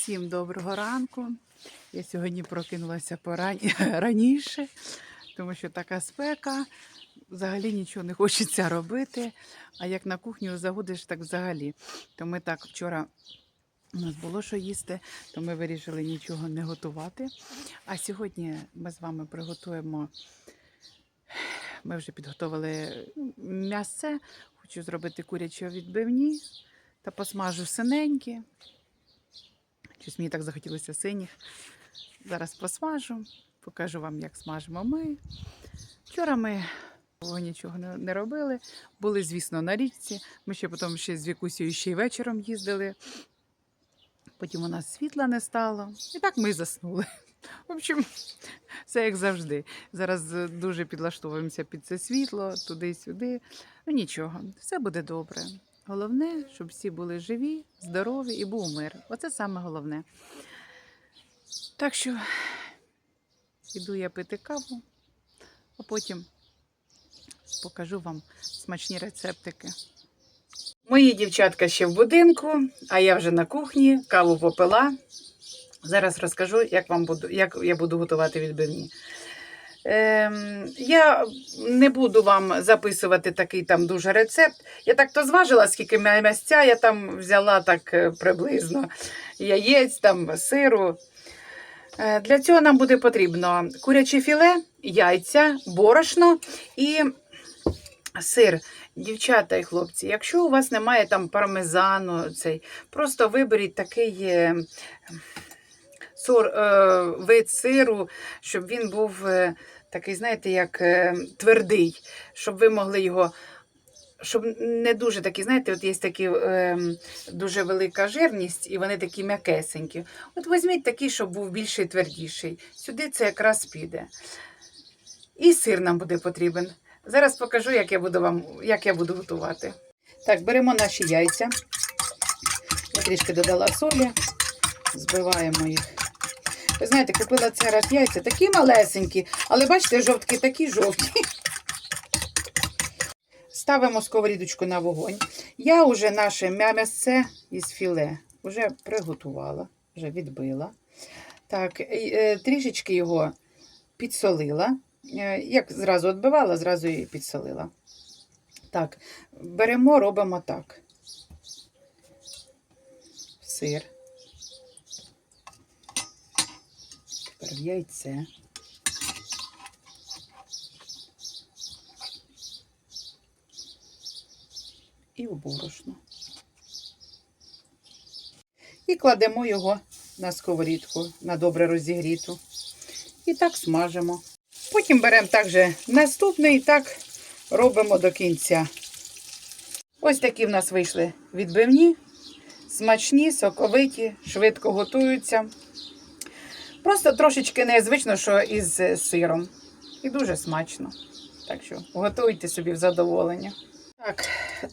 Всім доброго ранку. Я сьогодні прокинулася поран- раніше, тому що така спека, взагалі нічого не хочеться робити. А як на кухню загодиш, так взагалі. То ми так вчора у нас було що їсти, то ми вирішили нічого не готувати. А сьогодні ми з вами приготуємо. Ми вже підготували м'ясце. Хочу зробити курячі відбивні та посмажу синенькі. Щось мені так захотілося синіх. Зараз посмажу, покажу вам, як смажимо ми. Вчора ми нічого не, робили. Були, звісно, на річці. Ми ще потім ще з Вікусією ще й вечором їздили. Потім у нас світла не стало. І так ми заснули. В общем, все як завжди. Зараз дуже підлаштовуємося під це світло, туди-сюди. Ну нічого, все буде добре. Головне, щоб всі були живі, здорові і був мир. Оце саме головне. Так що іду я пити каву, а потім покажу вам смачні рецептики. Мої дівчатка ще в будинку, а я вже на кухні, каву попила. Зараз розкажу, як, вам буду, як я буду готувати відбивні. Ем, я не буду вам записувати такий там дуже рецепт. Я так то зважила, скільки мя- м'ясця я там взяла так е, приблизно яєць, там, сиру. Е, Для цього нам буде потрібно куряче філе, яйця, борошно і сир. Дівчата і хлопці, якщо у вас немає там пармезану, цей, просто виберіть такий е, сор, е, вид сиру, щоб він був е, такий, знаєте, як е, твердий, щоб ви могли його. Щоб не дуже такі, знаєте, от є такі е, дуже велика жирність, і вони такі м'якесенькі. От візьміть такий, щоб був більший твердіший. Сюди це якраз піде. І сир нам буде потрібен. Зараз покажу, як я буду вам як я буду готувати. Так, беремо наші яйця. Я трішки додала солі, збиваємо їх. Ви знаєте, купила цей раз яйця такі малесенькі, але бачите, жовтки такі жовті. Ставимо сковорідочку на вогонь. Я вже наше м'я- м'ясце із філе вже приготувала, вже відбила. Так, е, трішечки його підсолила. Е, Як зразу відбивала, зразу і підсолила. Так, беремо, робимо так. Сир. Тепер в яйце. І в. І кладемо його на сковорідку, на добре розігріту. І так смажимо. Потім беремо також наступний і так робимо до кінця. Ось такі в нас вийшли відбивні, смачні, соковиті, швидко готуються. Просто трошечки незвично, що із сиром. І дуже смачно. Так що готуйте собі в задоволення. Так,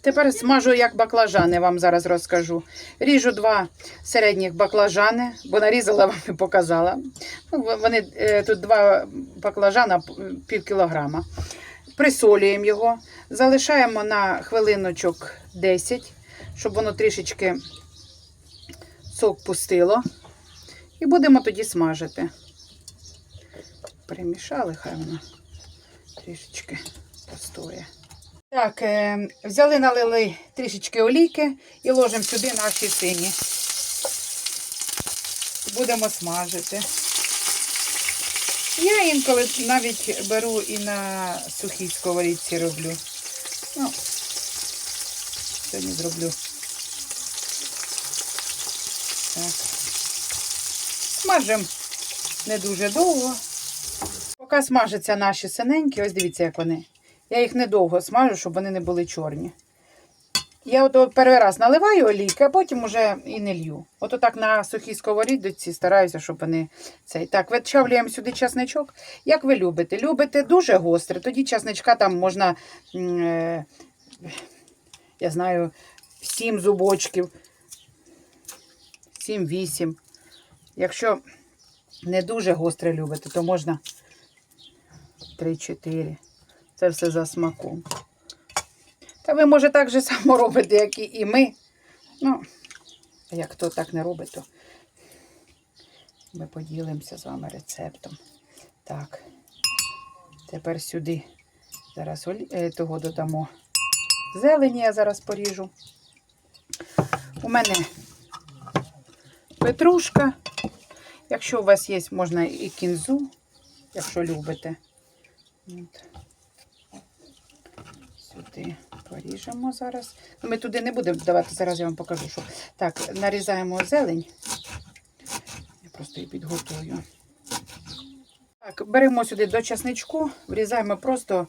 тепер смажу як баклажани, вам зараз розкажу. Ріжу два середніх баклажани, бо нарізала вам і показала. Ну, Вони е, тут два баклажана пів кілограма. Присолюємо його, залишаємо на хвилиночок 10, щоб воно трішечки сок пустило. І будемо тоді смажити. Перемішали, хай воно трішечки постоє. Так, е, взяли, налили трішечки олійки і ложимо сюди наші сині. Будемо смажити. Я інколи навіть беру і на сухій сковорідці роблю. Ну, сьогодні зроблю. Так. Смажемо не дуже довго. Поки смажаться наші синенькі, ось дивіться, як вони. Я їх недовго смажу, щоб вони не були чорні. Я от перший раз наливаю олійки, а потім уже і не лью. От так на сухій сковорідці стараюся, щоб вони цей. Так, вичавлюємо сюди часничок. Як ви любите? Любите дуже гостре, тоді часничка там можна, е, я знаю, 7 зубочків, 7-8. Якщо не дуже гостре любите, то можна 3-4. Це все за смаком. Та ви, може, так же само робите, як і ми. Ну, як хто так не робить, то ми поділимося з вами рецептом. Так, тепер сюди зараз е, того додамо зелені, я зараз поріжу. У мене петрушка. Якщо у вас є, можна і кінзу, якщо любите. От. Сюди поріжемо зараз. Ну, Ми туди не будемо давати, зараз я вам покажу, що. Так, нарізаємо зелень. Я просто її підготую. Так, беремо сюди до часничку, врізаємо просто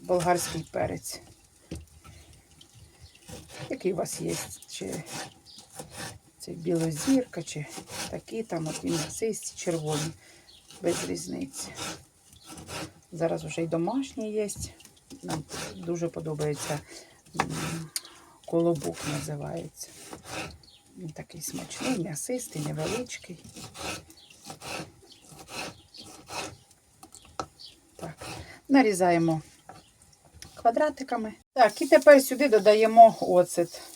болгарський перець. Який у вас є? Чи це білозірка, чи такі там от місцисті, червоні, без різниці. Зараз вже й домашні є. Нам дуже подобається колобок називається. Він такий смачний, м'ясистий, невеличкий. Так, нарізаємо квадратиками. Так, і тепер сюди додаємо оцет.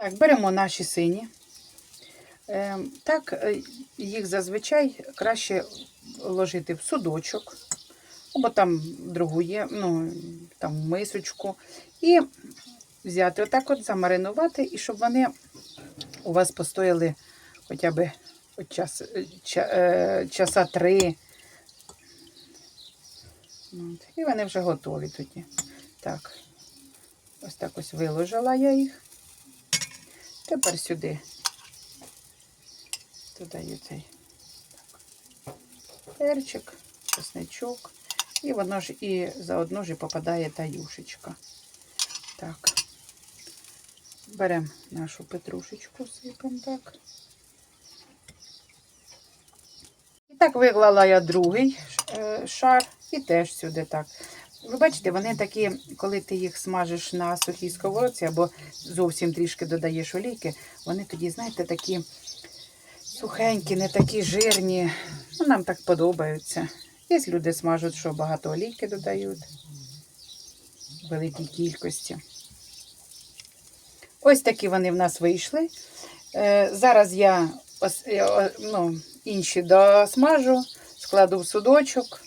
Так, беремо наші сині. Е, так, е, їх зазвичай краще ложити в судочок, або там другу є, ну, там мисочку. І взяти отак от, замаринувати, і щоб вони у вас постояли хоча б от час, е, е, часа три. І вони вже готові тоді. Так, ось так ось виложила я їх. Тепер сюди додаю цей перчик, чесничок. І воно ж і заодно ж і попадає та юшечка. Так. Беремо нашу петрушечку, сипемо так. І так виклала я другий е, шар і теж сюди так. Ви бачите, вони такі, коли ти їх смажиш на сухій сковородці або зовсім трішки додаєш олійки, вони тоді, знаєте, такі сухенькі, не такі жирні. Ну, нам так подобаються. Є люди смажуть, що багато олійки додають великій кількості. Ось такі вони в нас вийшли. Е, зараз я е, ну, інші досмажу, складу в судочок,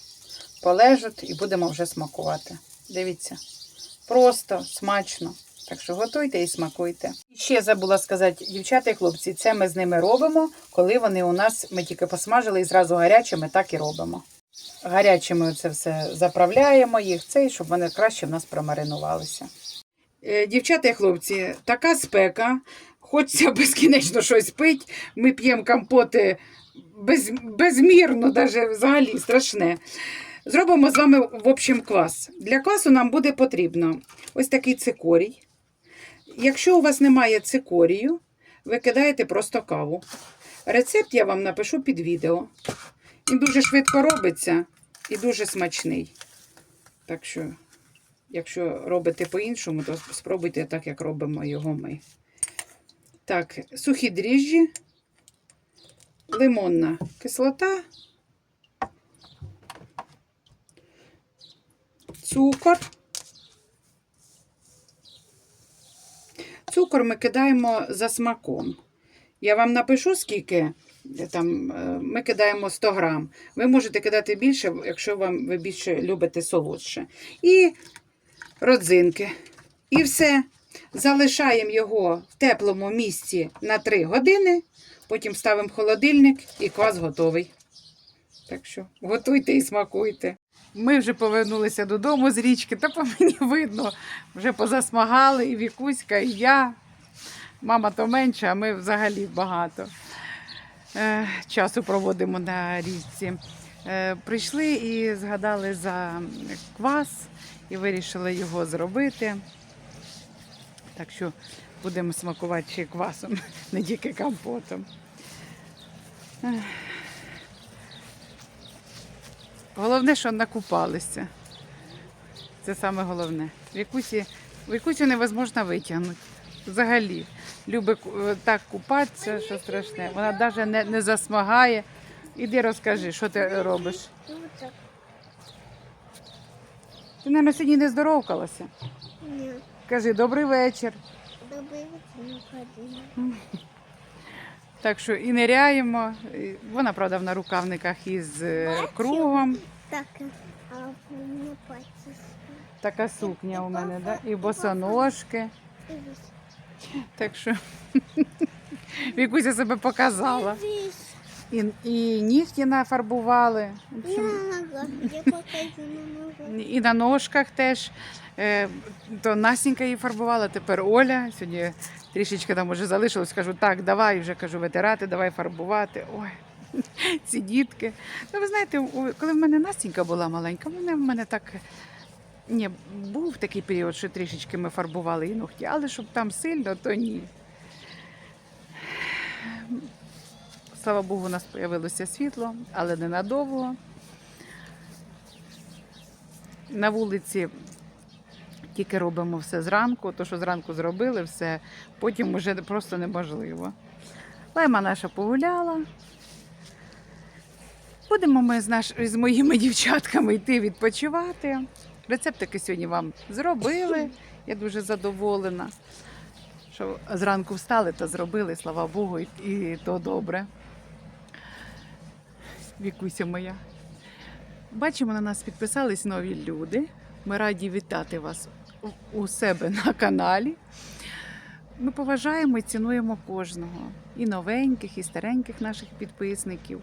полежать і будемо вже смакувати. Дивіться, просто, смачно. Так що готуйте і смакуйте. Ще забула сказати, дівчата і хлопці, це ми з ними робимо, коли вони у нас, ми тільки посмажили і зразу гарячими так і робимо. Гарячими це все заправляємо їх, цей, щоб вони краще в нас промаринувалися. Е, Дівчата і хлопці, така спека, хочеться безкінечно щось пити. Ми п'ємо компоти без, безмірно, даже взагалі страшне. Зробимо з вами в общем квас. Для квасу нам буде потрібно ось такий цикорій. Якщо у вас немає цикорію, ви кидаєте просто каву. Рецепт я вам напишу під відео. Він дуже швидко робиться і дуже смачний. Так що, якщо робите по-іншому, то спробуйте так, як робимо його ми. Так, сухі дріжджі, лимонна кислота, цукор. Цукор ми кидаємо за смаком. Я вам напишу, скільки е, там, е, ми кидаємо 100 грам. Ви можете кидати більше, якщо вам ви більше любите солодше. І родзинки. І все. Залишаємо його в теплому місці на 3 години. Потім ставимо холодильник і квас готовий. Так що готуйте і смакуйте. Ми вже повернулися додому з річки, та по мені видно, вже позасмагали і Вікуська, і я. Мама то менше, а ми взагалі багато е, часу проводимо на річці. Е, прийшли і згадали за квас і вирішили його зробити. Так що будемо смакувати ще квасом, не тільки компотом. Головне, що накупалися. Це саме головне. Вікусі, Вікусю невозможно витягнути. Взагалі. Любить так купатися, що страшне. Вона навіть не, не засмагає. Іди розкажи, що ти робиш. Ти, мабуть, сьогодні не здоровкалася. Ні, Кажи добрий вечір. добрий вечір, ходила. Так що і ниряємо. І Вона, правда, в нарукавниках із е, кругом. Так, а пальці. Така сукня у мене, да? і босоножки. Так що Вікуся себе показала. І, і нігті нафарбували. В общем, на. І на ножках теж. Е, То Настенька її фарбувала, тепер Оля. Сьогодні трішечки там уже залишилось. Кажу, так, давай вже кажу, витирати, давай фарбувати. Ой, ці дітки. Ну, ви знаєте, коли в мене Настенька була маленька, вона в мене так. Ні, був такий період, що трішечки ми фарбували і ногті, але щоб там сильно, то ні. Слава Богу, у нас з'явилося світло, але ненадовго. На вулиці тільки робимо все зранку, то що зранку зробили все, потім вже просто неможливо. Лайма наша погуляла. Будемо ми з, наш, з моїми дівчатками йти відпочивати. Рецептики сьогодні вам зробили. Я дуже задоволена, що зранку встали та зробили, слава Богу, і, і то добре. Вікуся моя. Бачимо, на нас підписались нові люди. Ми раді вітати вас у- себе на каналі. Ми поважаємо і цінуємо кожного. І новеньких, і стареньких наших підписників.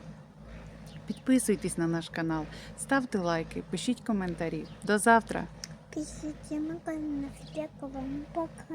Підписуйтесь на наш канал, ставте лайки, пишіть коментарі. До завтра! Дякую вам. Пока.